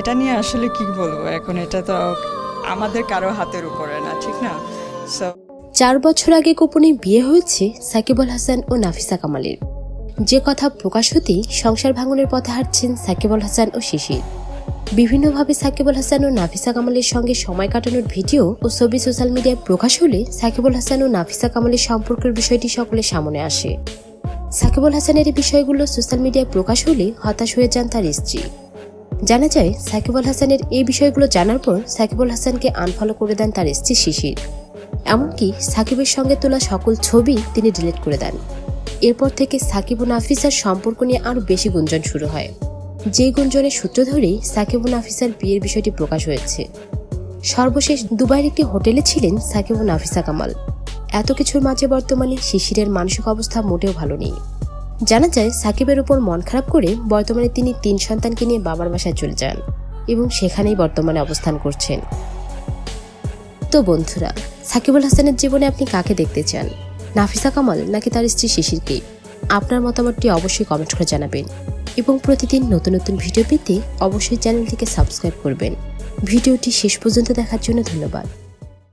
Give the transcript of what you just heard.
এটা নিয়ে আসলে কি বলব? এখন এটা তো আমাদের কারও হাতের উপরে না, ঠিক না? চার বছর আগে গোপনে বিয়ে হয়েছে সাকিব আল হাসান ও নাফিসা কামালের। যে কথা প্রকাশ হতেই সংসার ভাঙনের পথে হাঁটছেন সাকিব আল হাসান ও শিশির। বিভিন্নভাবে সাকিবুল হাসান ও নাফিসা কামালের সঙ্গে সময় কাটানোর ভিডিও ও ছবি সোশ্যাল মিডিয়ায় প্রকাশ হলে সাকিবুল হাসান ও নাফিসা কামালের সম্পর্কের বিষয়টি সকলের সামনে আসে। সাকিবুল হাসানের এই বিষয়গুলো সোশ্যাল মিডিয়ায় প্রকাশ হলে হতাশ হয়ে যান তার স্ত্রী। জানা যায় সাকিব আল হাসানের এই বিষয়গুলো জানার পর সাকিবুল হাসানকে আনফলো করে দেন তার স্ত্রী শিশির। এমনকি সাকিবের সঙ্গে তোলা সকল ছবি তিনি ডিলিট করে দেন। এরপর থেকে সাকিব ও নাফিসার সম্পর্ক নিয়ে আরও বেশি গুঞ্জন শুরু হয়। যে গুঞ্জনের সূত্র ধরেই সাকিব ও নাফিসার বিয়ের বিষয়টি প্রকাশ হয়েছে। সর্বশেষ দুবাইয়ের একটি হোটেলে ছিলেন সাকিব ও নাফিসা কামাল। এত কিছুর মাঝে বর্তমানে শিশিরের মানসিক অবস্থা মোটেও ভালো নেই। জানা যায়, সাকিবের উপর মন খারাপ করে বর্তমানে তিনি তিন সন্তানকে নিয়ে বাবার বাসায় চলে যান এবং সেখানেই বর্তমানে অবস্থান করছেন। তো বন্ধুরা, সাকিবুল হাসানের জীবনে আপনি কাকে দেখতে চান? নাফিসা কামাল নাকি তার স্ত্রী শিশিরকে? আপনার মতামতটি অবশ্যই কমেন্ট করে জানাবেন এবং প্রতিদিন নতুন নতুন ভিডিও পেতে অবশ্যই চ্যানেলটিকে সাবস্ক্রাইব করবেন। ভিডিওটি শেষ পর্যন্ত দেখার জন্য ধন্যবাদ।